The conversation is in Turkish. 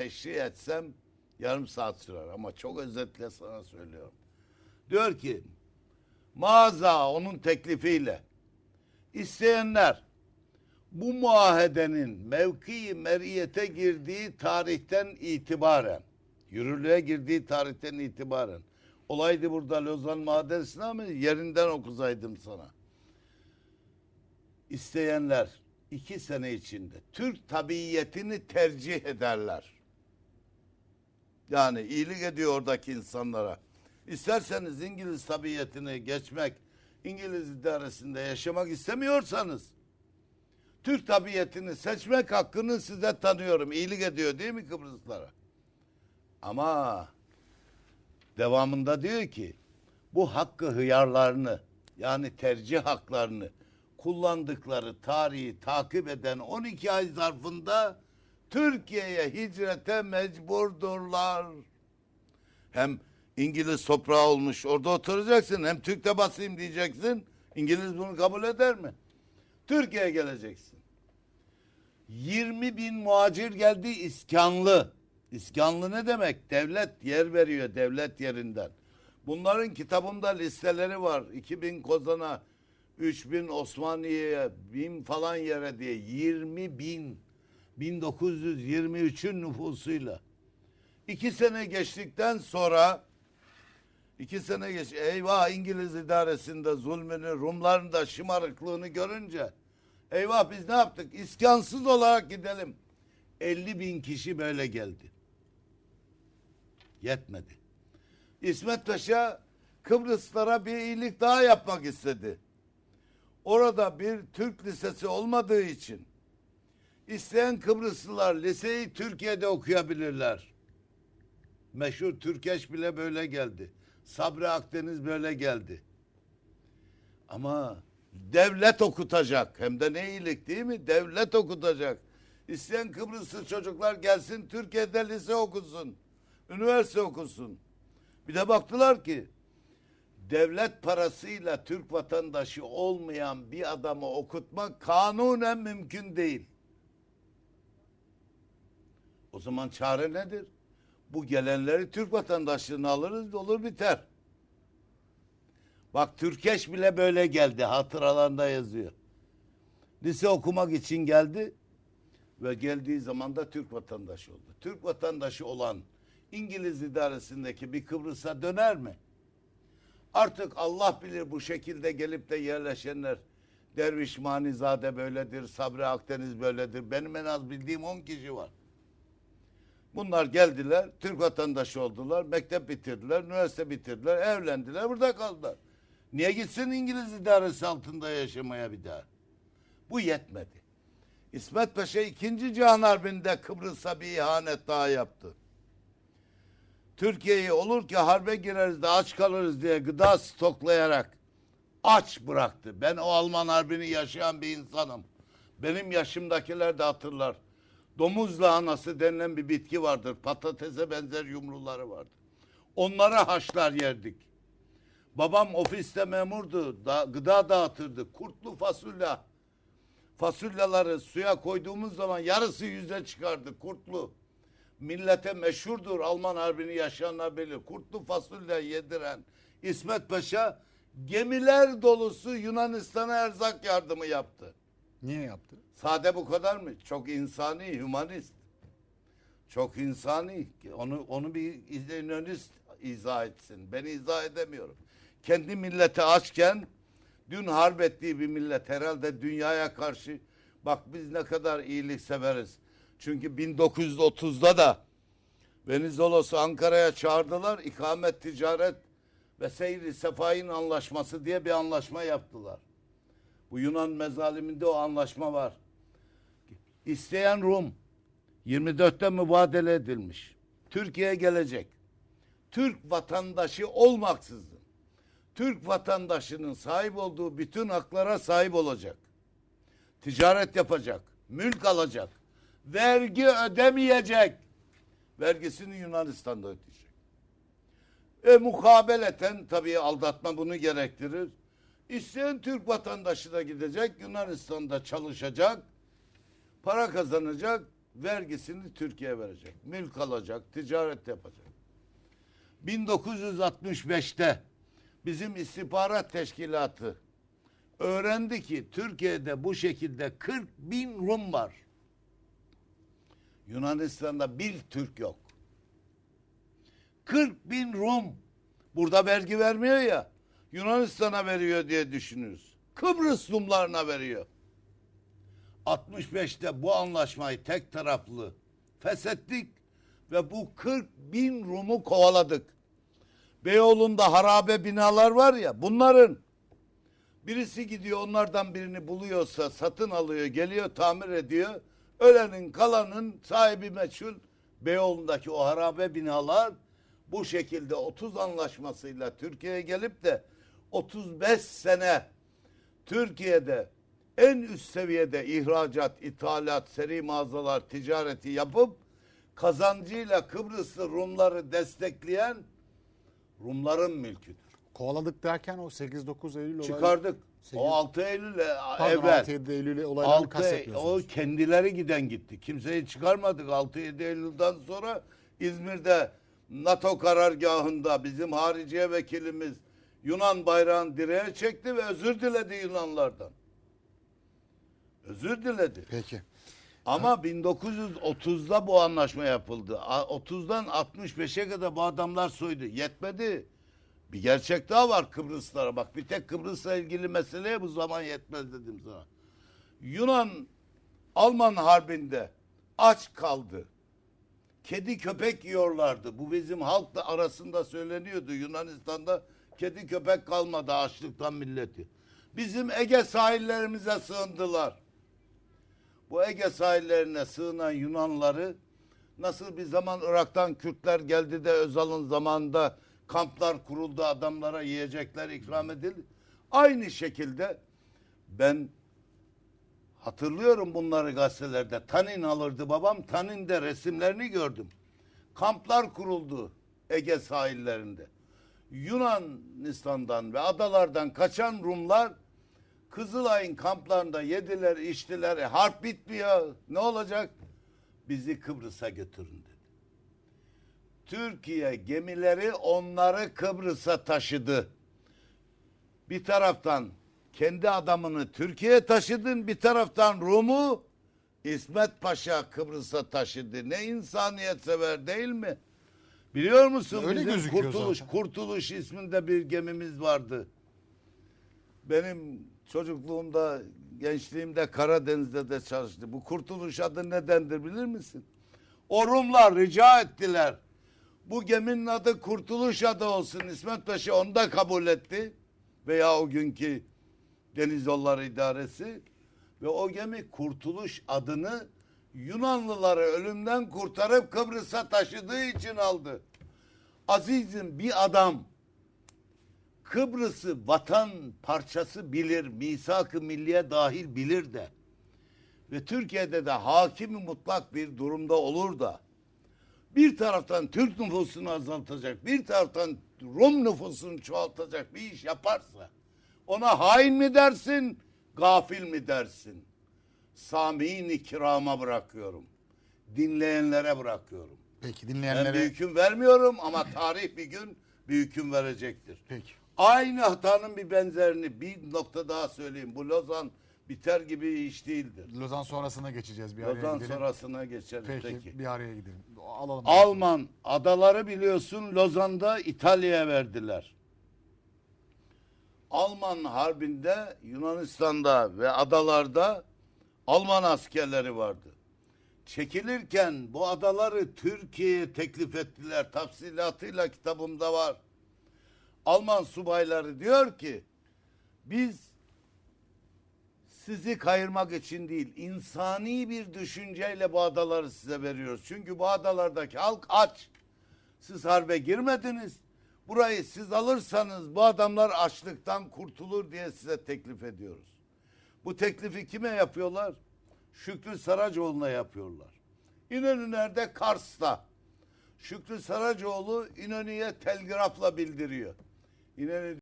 teşrih etsem yarım saat sürer ama çok özetle sana söylüyorum. Diyor ki mağaza onun teklifiyle isteyenler bu muahedenin mevki meriyete girdiği tarihten itibaren yürürlüğe girdiği tarihten itibaren olaydı burada Lozan Mahallesi'ne ama yerinden okusaydım sana. İsteyenler iki sene içinde Türk tabiyetini tercih ederler. Yani iyilik ediyor oradaki insanlara. İsterseniz İngiliz tabiyetini geçmek, İngiliz idaresinde yaşamak istemiyorsanız Türk tabiyetini seçmek hakkını size tanıyorum. İyilik ediyor değil mi Kıbrıslara? Ama devamında diyor ki bu hakkı hıyarlarını yani tercih haklarını kullandıkları tarihi takip eden 12 ay zarfında Türkiye'ye hicrete mecburdurlar. Hem İngiliz toprağı olmuş orada oturacaksın hem Türk'te basayım diyeceksin. İngiliz bunu kabul eder mi? Türkiye'ye geleceksin. 20 bin muhacir geldi iskanlı. İskanlı ne demek? Devlet yer veriyor devlet yerinden. Bunların kitabımda listeleri var. 2000 Kozan'a, 3000 Osmaniye'ye, 1000 falan yere diye 20 bin 1923'ün nüfusuyla. İki sene geçtikten sonra iki sene geç eyvah İngiliz idaresinde zulmünü Rumların da şımarıklığını görünce eyvah biz ne yaptık? İskansız olarak gidelim. 50 bin kişi böyle geldi. Yetmedi. İsmet Paşa Kıbrıslara bir iyilik daha yapmak istedi. Orada bir Türk lisesi olmadığı için isteyen Kıbrıslılar liseyi Türkiye'de okuyabilirler Meşhur Türkeş bile böyle geldi. Sabri Akdeniz böyle geldi. Ama devlet okutacak. Hem de ne iyilik değil mi? Devlet okutacak. İsteyen Kıbrıslı çocuklar gelsin Türkiye'de lise okusun. Üniversite okusun. Bir de baktılar ki devlet parasıyla Türk vatandaşı olmayan bir adamı okutmak kanunen mümkün değil. Zaman çare nedir? Bu gelenleri Türk vatandaşlığını alırız olur biter. Bak Türkeş bile böyle geldi hatıralarında yazıyor. Lise okumak için geldi ve geldiği zaman da Türk vatandaşı oldu. Türk vatandaşı olan İngiliz idaresindeki bir Kıbrıs'a döner mi? Artık Allah bilir bu şekilde gelip de yerleşenler Derviş Manizade böyledir, Sabri Akdeniz böyledir. Benim en az bildiğim 10 kişi var. Bunlar geldiler, Türk vatandaşı oldular, mektep bitirdiler, üniversite bitirdiler, evlendiler, burada kaldılar. Niye gitsin İngiliz idaresi altında yaşamaya bir daha? Bu yetmedi. İsmet Paşa 2. Cihan Harbi'nde Kıbrıs'a bir ihanet daha yaptı. Türkiye'yi olur ki harbe gireriz de aç kalırız diye gıda stoklayarak aç bıraktı. Ben o Alman Harbi'ni yaşayan bir insanım. Benim yaşımdakiler de hatırlar. Domuz lahanası denilen bir bitki vardır. Patatese benzer yumruları vardır. Onları haşlar yerdik. Babam ofiste memurdu. Da, gıda dağıtırdı. Kurtlu fasulye. Fasulyeleri suya koyduğumuz zaman yarısı yüze çıkardı. Kurtlu. Millete meşhurdur Alman Harbi'ni yaşayanlar bilir. Kurtlu fasulye yediren İsmet Paşa gemiler dolusu Yunanistan'a erzak yardımı yaptı. Niye yaptı? Sade bu kadar mı? Çok insani, hümanist. Çok insani. Onu onu bir izlenönist izah etsin. Ben izah edemiyorum. Kendi milleti açken dün harp ettiği bir millet herhalde dünyaya karşı bak biz ne kadar iyilik severiz. Çünkü 1930'da da Venizolos'u Ankara'ya çağırdılar. İkamet, ticaret ve seyri sefahin anlaşması diye bir anlaşma yaptılar. Bu Yunan mezaliminde o anlaşma var. İsteyen Rum 24'te mübadele edilmiş. Türkiye'ye gelecek. Türk vatandaşı olmaksızın Türk vatandaşının sahip olduğu bütün haklara sahip olacak. Ticaret yapacak, mülk alacak, vergi ödemeyecek. Vergisini Yunanistan'da ödeyecek. E mukabeleten tabii aldatma bunu gerektirir. İsteyen Türk vatandaşı da gidecek Yunanistan'da çalışacak, para kazanacak, vergisini Türkiye verecek. Mülk alacak, ticaret yapacak. 1965'te bizim istihbarat teşkilatı öğrendi ki Türkiye'de bu şekilde 40 bin Rum var. Yunanistan'da bir Türk yok. 40 bin Rum. Burada vergi vermiyor ya. Yunanistan'a veriyor diye düşünürüz. Kıbrıs Rumlarına veriyor. 65'te bu anlaşmayı tek taraflı feshettik ve bu 40 bin Rum'u kovaladık. Beyoğlu'nda harabe binalar var ya bunların birisi gidiyor onlardan birini buluyorsa satın alıyor geliyor tamir ediyor. Ölenin kalanın sahibi meçhul Beyoğlu'ndaki o harabe binalar bu şekilde 30 anlaşmasıyla Türkiye'ye gelip de 35 sene Türkiye'de en üst seviyede ihracat, ithalat, seri mağazalar, ticareti yapıp kazancıyla Kıbrıslı Rumları destekleyen Rumların mülküdür. Kovaladık derken o 8-9 Eylül olayı. Çıkardık. Sekiz- O 6 Eylül'e Pardon evvel. 6-7 Eylül olaylarını 6 o kastetmiyorsunuz. kendileri giden gitti. Kimseyi çıkarmadık. 6-7 Eylül'den sonra İzmir'de NATO karargahında bizim hariciye vekilimiz Yunan bayrağını direğe çekti ve özür diledi Yunanlardan. Özür diledi. Peki. Ama 1930'da bu anlaşma yapıldı. A- 30'dan 65'e kadar bu adamlar soydu. Yetmedi. Bir gerçek daha var Kıbrıslara. Bak bir tek Kıbrıs'la ilgili meseleye bu zaman yetmez dedim sana. Yunan Alman harbinde aç kaldı. Kedi köpek yiyorlardı. Bu bizim halkla arasında söyleniyordu. Yunanistan'da kedi köpek kalmadı açlıktan milleti. Bizim Ege sahillerimize sığındılar bu Ege sahillerine sığınan Yunanları nasıl bir zaman Irak'tan Kürtler geldi de Özal'ın zamanında kamplar kuruldu adamlara yiyecekler ikram edildi. Aynı şekilde ben hatırlıyorum bunları gazetelerde. Tanin alırdı babam. Tanin'de resimlerini gördüm. Kamplar kuruldu Ege sahillerinde. Yunanistan'dan ve adalardan kaçan Rumlar Kızılay'ın kamplarında yediler, içtiler. E, harp bitmiyor. Ne olacak? Bizi Kıbrıs'a götürün dedi. Türkiye gemileri onları Kıbrıs'a taşıdı. Bir taraftan kendi adamını Türkiye'ye taşıdın, bir taraftan Rum'u İsmet Paşa Kıbrıs'a taşıdı. Ne insaniyet sever değil mi? Biliyor musun Öyle bizim gözüküyor Kurtuluş, zaten. Kurtuluş isminde bir gemimiz vardı. Benim çocukluğumda, gençliğimde Karadeniz'de de çalıştı. Bu kurtuluş adı nedendir bilir misin? O Rumlar rica ettiler. Bu geminin adı Kurtuluş adı olsun. İsmet Paşa onu da kabul etti. Veya o günkü Deniz Yolları İdaresi. Ve o gemi Kurtuluş adını Yunanlıları ölümden kurtarıp Kıbrıs'a taşıdığı için aldı. Azizim bir adam Kıbrıs'ı vatan parçası bilir, misak-ı milliye dahil bilir de ve Türkiye'de de hakimi mutlak bir durumda olur da bir taraftan Türk nüfusunu azaltacak, bir taraftan Rum nüfusunu çoğaltacak bir iş yaparsa ona hain mi dersin, gafil mi dersin? Sami'in kirama bırakıyorum. Dinleyenlere bırakıyorum. Peki Ben dinleyenlere. bir hüküm vermiyorum ama tarih bir gün bir hüküm verecektir. Peki. Aynı hatanın bir benzerini bir nokta daha söyleyeyim. Bu Lozan biter gibi iş değildir. Lozan sonrasına geçeceğiz bir araya Lozan gidelim. sonrasına geçeriz Peki, peki. bir araya gidelim. Alalım. Alman adaları biliyorsun Lozan'da İtalya'ya verdiler. Alman harbinde Yunanistan'da ve adalarda Alman askerleri vardı. Çekilirken bu adaları Türkiye'ye teklif ettiler. Tafsilatıyla kitabımda var. Alman subayları diyor ki biz sizi kayırmak için değil, insani bir düşünceyle bu adaları size veriyoruz. Çünkü bu adalardaki halk aç. Siz harbe girmediniz. Burayı siz alırsanız bu adamlar açlıktan kurtulur diye size teklif ediyoruz. Bu teklifi kime yapıyorlar? Şükrü Saracoğlu'na yapıyorlar. İnönü nerede? Kars'ta. Şükrü Saracoğlu İnönü'ye telgrafla bildiriyor. İnönü